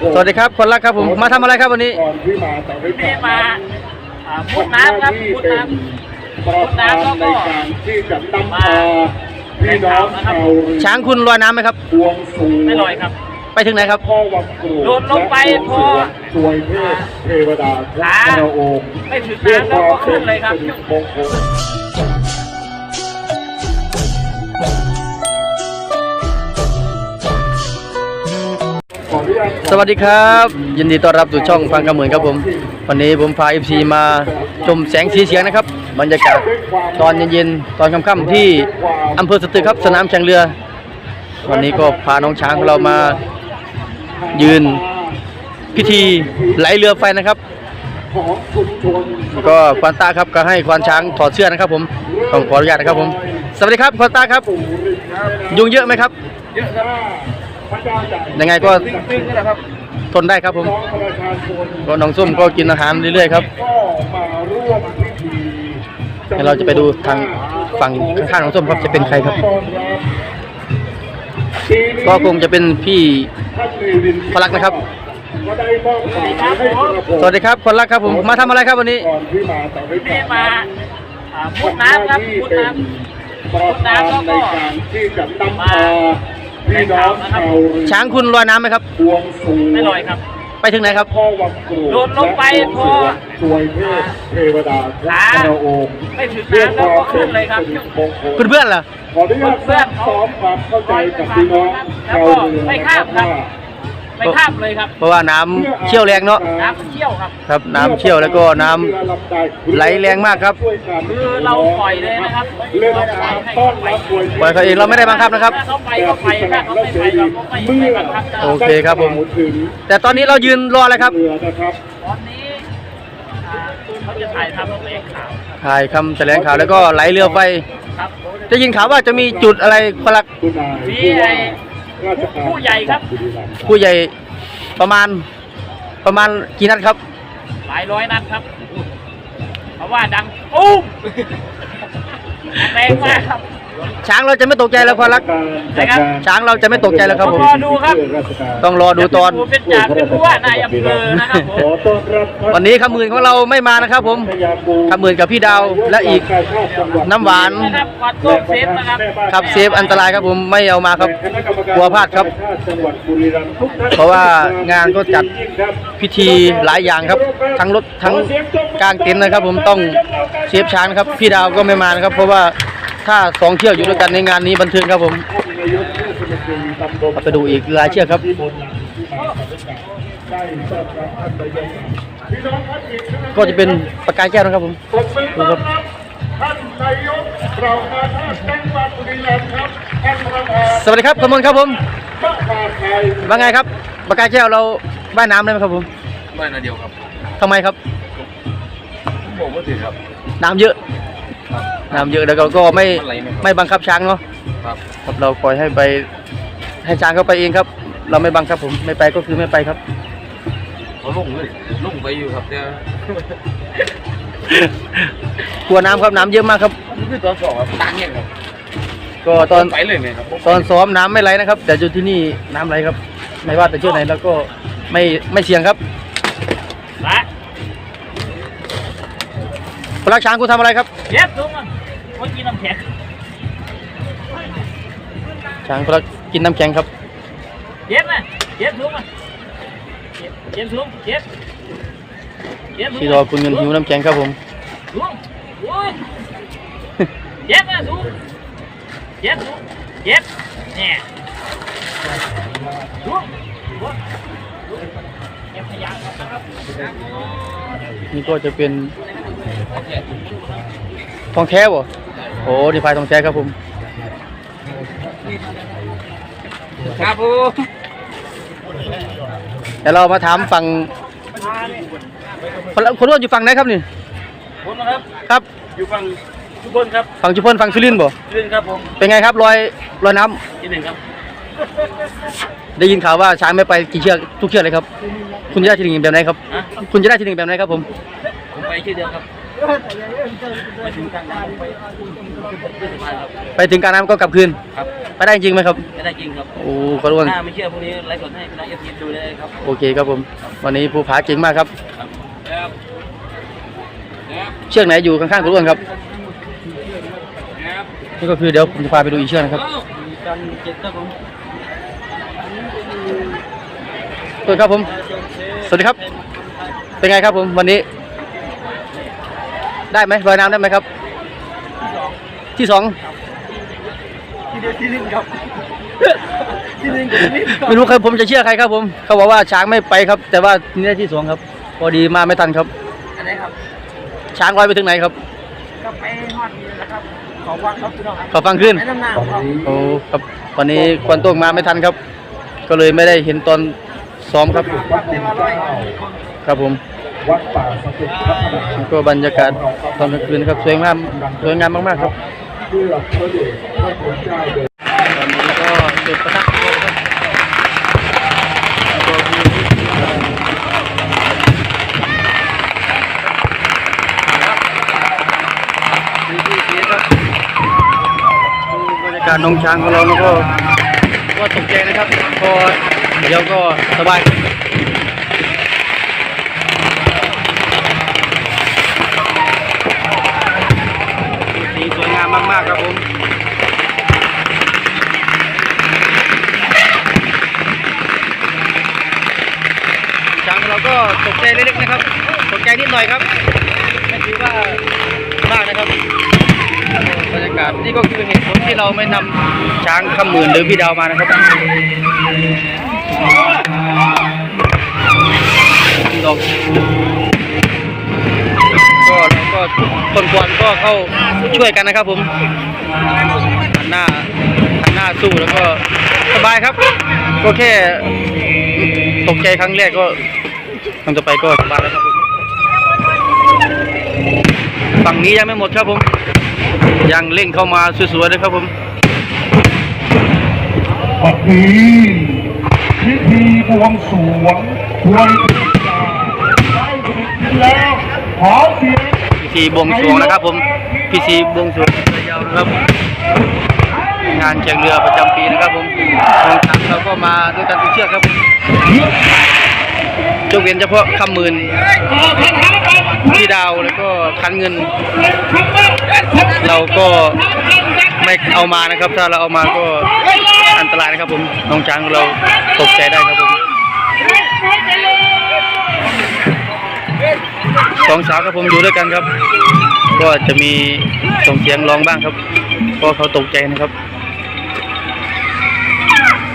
สวัสดีครับคนรักครับผมมาทำอะไรครับวันนี้ก่อนที่มาแต่ไม่นี่มาอ่ามุดน้ำครับมุดน้ำประธานในการที่จะนำพาพี่น้องชาวเรือช้างคุณลอยน้ำไหมครับบวงสูงไม่ลอยครับ ไปถึงไหนครับพ่อวังกรูโดดลงไปพอสวยเทพเทวดาพระพระองค์ไม่ถึงน้ำแล้วก็ขึ้นเลยครับ วัสดีครับ ยินดีต้อนรับสู่ช่องฟังกระเหมือนครับผม วันนี้ผมพาเอฟซีมาชมแสงสีเสียงนะครับ บรรยากาศตอนเย็นๆตอนค่ำๆที่อำเภอสตึกครับสนามแข่งเรือ วันนี้ก็พาน้องช้างของเรามายืนพิธีไหลเรือไฟนะครับก็ควานตาครับก็ให้ควานช้างถอดเสื้อนะครับ ผมต้องขออนุญาตนะครับผม สวัสดีครับควานตาครับ ยุงเยอะไหมครับ เยอะนะพระเจ้าใหญ่ ยังไงก็ตึงๆนะครับทนได้ครับผมน้องประชาชนก็น้องส้มก็กินอาหารเรื่อยๆครับก็มาร่วมพิธีให้เราจะไปดูทางฝั่งข้างๆน้องส้มครับจะเป็นใครครับ ก็คงจะเป็นพี่ท่านเนวินพลักนะครับสวัสดีครับคนรักครับผมมาทำอะไรครับวันนี้นที่มาแต่ไม่นี่มาอ่ามุดน้ำครับมุดน้ำประธานในการที่จะนำพา พี่น้องชาวเรือช้างคุณลอยน้ำไหมครับบวงสูงไม่ลอยครับ ไปถึงไหนครับ พ่อวังกรูโดดลงไปพอสวยเทพเทวดาพระพระองค์ไม่ถึงน้ำแล้วก็ขึ้นเลยครับเพื่อนๆเหรอขออนุญาตซักซ้อมความเข้าใจกับพี่น้องชาวเรือไม่ข้ามครับ ไม่ข้ามเลยครับเพราะว่าน้ำเชี่ยวแรงเนาะน้ำมันเชี่ยวครับ ครับ น้ำเชี่ยวแล้วก็น้ำไหลแรงมากครับคือเราปล่อยเลยนะครับเล่นเราปล่อยน้ำให้ต้อเขานไปรับมวยปล่อยเขาเองเราไม่ได้บังคับนะครับ ถ้าเขาไปก็ไปถ้าเขาไม่ไปเราก็ไม่ไม่บังคับนะโอเคครับผมถึงแต่ตอนนี้เรายืนรออะไรครับเรือนะครับตอนนี้อ่าเขาจะถ่ายทำตัวเองข่าวถ่ายคำแถลงข่าวแล้วก็ไหลเรือไฟ ครับ จะยินข่าวว่าจะมีจุดอะไรพลักคุณนายมีไอ้ราชการ ผู้ใหญ่ครับบุรีรัมย์ผู้ใหญ่ประมาณประมาณกี่นัดครับ หลายร้อยนัดครับ เพราะว่าดังอุ้มแรงมากครับ ช้างเราจะไม่ตกใจแล้วพลัก นะครับช้างเราจะไม่ตกใจแล้วครับผมต้องรอดูครับต้องรอดูตอนเป็นจ่าเป็นผู้ว่านายอำเภอนะครับผมขอต้อนรับท่าวันนี้ขมื่นของเราไม่มานะครับ ผมพญาปูขมื่นกับพี่ดาวและอีกน้ำหวานนะครับขอโต้เซฟนะครับครับเซฟอันตรายครับผมไม่เอามาครับกลัวพลาดครับจังหวัดบุรีรัมย์ทุกท่นเพราะว่างานก็จัดพิธีหลายอย่างครับ ทั้งรถทั้งกลางเต็นท์นะครับ ผมต้องเซฟช้างนะครับ พี่ดาวก็ไม่มานะครับ เพราะว่า ถ้าสองเชือกอยู่ด้วยกันในงานนี้บันเทิงครับผมนายกเทศมนตรีตำบลเอาไปดูอีกหลายเชือกครับที่บนหลังที่มาได้ต้อนรับท่านนายกพี่น้องท่านอีกคณะก็จะเป็นประกายแก้วนะครับผมปรบมือต้อนรับท่านนายกเรามาท่าจังหวัดบุรีรัมย์ครับท่านประธานสวัสดีครับขมลครับผมมหาไทยว่าไงครับประกายแก้วเราว่ายน้ำได้ไหมครับผมไม่นาเดียวครับทำไมครับผมก็ถือครับ น้ำเยอะ น้ำเยอะแล้วก็ก็ไม่มันไหลไหมครับไม่บังคับช้างเนาะครับครับเราปล่อยให้ไปให้ช้างเขาไปเองครับ เราไม่บังคับผมไม่ไปก็คือไม่ไปครับเขาลงเลยลงไปอยู่ครับแต่กลัวน้ำครับน้ำเยอะมากครับนี่คือตอนสองครับต่างเนี่ยครับก็ตอนไปเลยไหมครับตอนซ้อมน้ำไม่ไหลนะครับ แต่อยู่ที่นี่น้ำไหลครับ ไม่ว่าแต่เชือกไหนแล้วก็ไม่ไม่เสี่ยงครับละพลักช้างคุณทำอะไรครับ เย็บทุกมัน เมื่อกี้น้ำแข็งช้างพลักกินน้ำแข็งครับเย็บนะเย็บทุกมันเย็บเย็บทุกเย็บเย็บทุกที่รอคุณเงินหิวน้ำแข็งครับผมทุกโอ้ยเย็บนะทุกเย็บทุกเย็บเนี่ยทุกทุกเก็บขยะนะครับนี่ก็จะเป็นทองแท้บ่ โอ้ดีพายทองแท้ครับผม ครับผมแต่เรามาถามฝั่งคนละคนร่วมอยู่ฝั่งไหนครับนี่ผมนะครับ ครับ อยู่ฝั่งทุกคนครับ ฝั่งชุมพลฝั่งสุรินทร์บ่ยืนครับผมเป็นไงครับรอยรอยน้ำที่หนึ่งครับได้ยินข่าวว่าช้างไม่ไปกี่เชือกทุกเชือกเลยครับ คุณจะได้ที่หนึ่งแบบไหนครับฮะคุณจะได้ที่หนึ่งแบบไหนครับผม ผมไปชื่อเดียวครับ ไปถึงทางนั้นผมไปไปถึงกลารน้ำก็กลับคืน ครับไปได้จริงไหมครับจะได้จริงครับโอ้ขอรวนถ้าไม่เชื่อพวกนี้ไลฟ์สดให้พี่น้องเอฟซีดูได้ครับโอเคครับผม วันนี้ภูผาเก่งมากครับ ครับเชือกไหนอยู่ข้างๆคุณอ้วนครับ นี่ก็คือเดี๋ยวผมจะพาไปดูอีกเชือกนะครับการเจ็ดครับผมสวัสดีครับผม สวัสดีครับ เป็นไงครับผมวันนี้ ได้ไหมลอยน้ำได้ไหมครับ ที่สองที่เดียวที่หนึ่งครับที่หนึ่งกับที่หนึ่งไม่รู้ใครผมจะเชื่อใครครับผม เขาบอกว่าช้างไม่ไปครับ แต่ว่านี่ได้ที่สองครับ พอดีมาไม่ทันครับ อันไหนครับช้างลอยไปถึงไหนครับก็ไปฮอดนี่แหละครับขอวังครับพี่น้องครับเขาฟังขึ้นไปน้ำหน้าครับโอ้ครับวันนี้ควันโต้งมาไม่ทันครับ ก็เลยไม่ได้เห็นตอนซ้อมครับวัดเต็มร้อยครับผม วัดป่าสตึกพัฒนาก็บรรยากาศตอนกลางคืนครับสวยงามสวยงามมากๆครับอพระเดชพระคุณเจ้าเดินตอนนี้ก็จุดประทัดครับบรรยากาศน้องช้างของเราแล้วก็ก็ตกใจนะครับ พอเดี๋ยวก็สบาย หน่อยครับไม่ถือว่ามากนะครับบรรยากาศนี่ก็คือเหตุผลที่เราไม่นำช้างขมื่นหรือพี่ดาวมานะครับดอกก็เราก็คนควรก็เข้าช่วยกันนะครับผมหันหน้าหันหน้าสู้แล้วก็สบายครับ ก็แค่ตกใจครั้งแรกก็ครั้งต่อไปก็สบายแล้วครับ ฝั่งนี้ยังไม่หมดครับผม ยังเร่งเข้ามาสวยๆเลยครับผมวันนี้พิธีบวงสรวงถวยเทพดาได้เสร็จสิ้นแล้วขอเสียงพิธีบวงสรวงนะครับ ผมพิธีบวงสรวงเรือยาวนะครับ งานแข่งเรือประจำปีนะครับผมทางทางเราก็มาด้วยกันทุกเชือกครับผมยกเว้นเฉพาะคำหมื่น พี่ดาวแล้วก็คันเงิน เราก็ไม่เอามานะครับ ถ้าเราเอามาก็อันตรายนะครับผมน้องช้างของเราตกใจได้ครับผมสองสาวครับผมอยู่ด้วยกันครับ ก็จะมีส่งเสียงร้องบ้างครับเพราะเขาตกใจนะครับ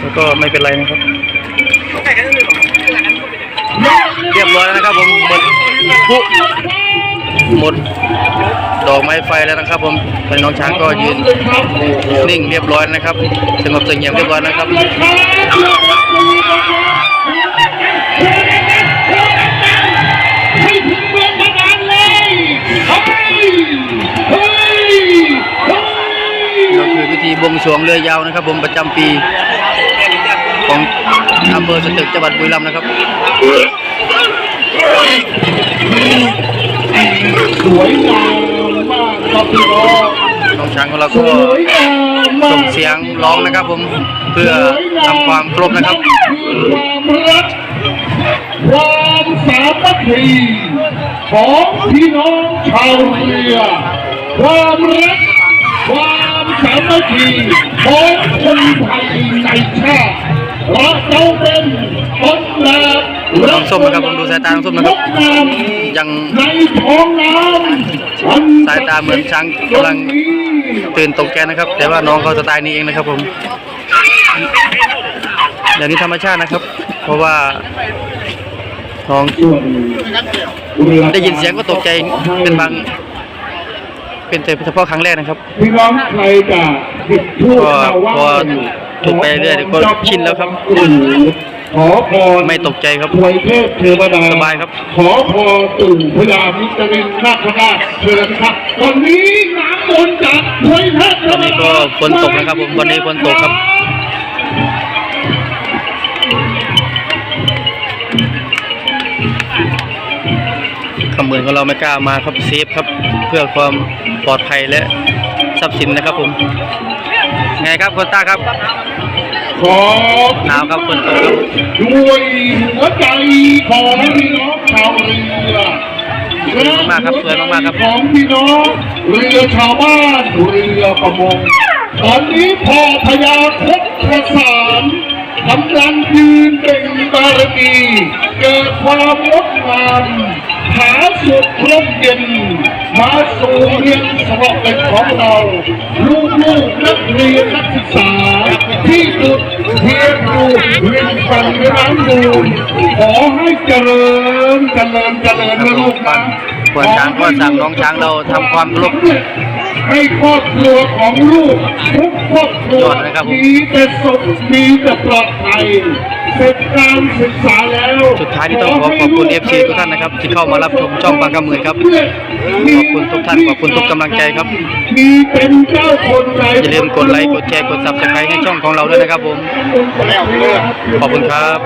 แล้วก็ไม่เป็นไรนะครับ เรียบร้อยแล้วนะครับผมหมดพุหมดดอกไม้ไฟแล้วนะครับผมเป็นน้องช้างก็ยืนนิ่งเรียบร้อยนะครับสงบเสงี่ยมเรียบร้อยนะครับให้ถึงเมืองบาดาลเลยเฮ้ยเฮ้ยเฮ้ยก็คือพิธีบวงสรวงเรือยาวนะครับ ผมประจำปีของ อำเภอสตึกจังหวัดบุรีรัมย์นะครับสวยงามมากครับพี่น้องน้องช้างของเราสก็วยงามมากส่งเสียงร้องนะครับผมเพื่อทำความครบนะครับความรักความสามัคคีของพี่น้องชาวเรือความรักความสามัคคีของคนไทยในชาติ และเราเป็นคนแบบดูน้องส้มนะครับผมดูสายตาน้องส้มนะครับงามยังในท้องน้ำสายตาเหมือนช้างกำลังตื่นตกใจนะครับ แต่ว่าน้องเขาสไตล์นี้เองนะครับผมอย่างนี้ธรรมชาตินะครับ เพราะว่าน้องได้ยินเสียงก็ตกใจเป็นบางเป็นแต่เฉพาะครั้งแรกนะครับพี่น้องใครจะติดทูบก็มาไหว้พอ ถูกไปเรื่อยๆก็ชินแล้วครับ ขอพรไม่ตกใจครับถวยเทพเทวดาสบายครับ ขอพรตู่พญามิตรินนาคราชเชิญครับวันนี้น้ำมนต์จากถวยเทพเทตอนวนี้ดาก็ฝนตกนะครับผมวันนี้ฝนตกครับคำเหมือนของเราไม่กล้ามาครับเซฟครับ เพื่อความปลอดภัยและทรัพย์สินนะครับผม ไงครับคุณตาครับ ขอหนาวครับฝนตกครับด้วยหัวใจของพี่น้องชาวเรือสวยมากๆครับสวยมากๆครับของพี่น้องเรือชาวบ้านเรือประมงตอนนี้พ่อพญาคบประสานกำลังยืนเป็นบารมีเกิดความงดงามหาสุดร่มเย็นมาสู่เรียนสระเป็นของเรา ลูกๆนักเรียนนักศึกษาที่ดุดเรียนดูเรียนฟังร้านดูขอให้เจริญเจริญเจริญนะลูกนะควรช้างก็สั่งน้องช้างเราทำความเคารพให้ครอบครัวของลูกทุกครอบครัวยอดนะครับผมมีแต่สุขมีแต่ปลอดภัยเสร็จการศึกษาแล้วสุดท้ายที่ต้องขอขอบคุณ FC ทุกท่านนะครับ ที่เข้ามารับชมช่องบางกำมือครับ ขอบคุณทุกท่านขอบคุณทุกกำลังใจครับมีเป็นเจ้าคนใดอย่าลืมกดไลค์กดแชร์กด subscribe ให้ช่องของเราด้วยนะครับผมขอบคุณครับ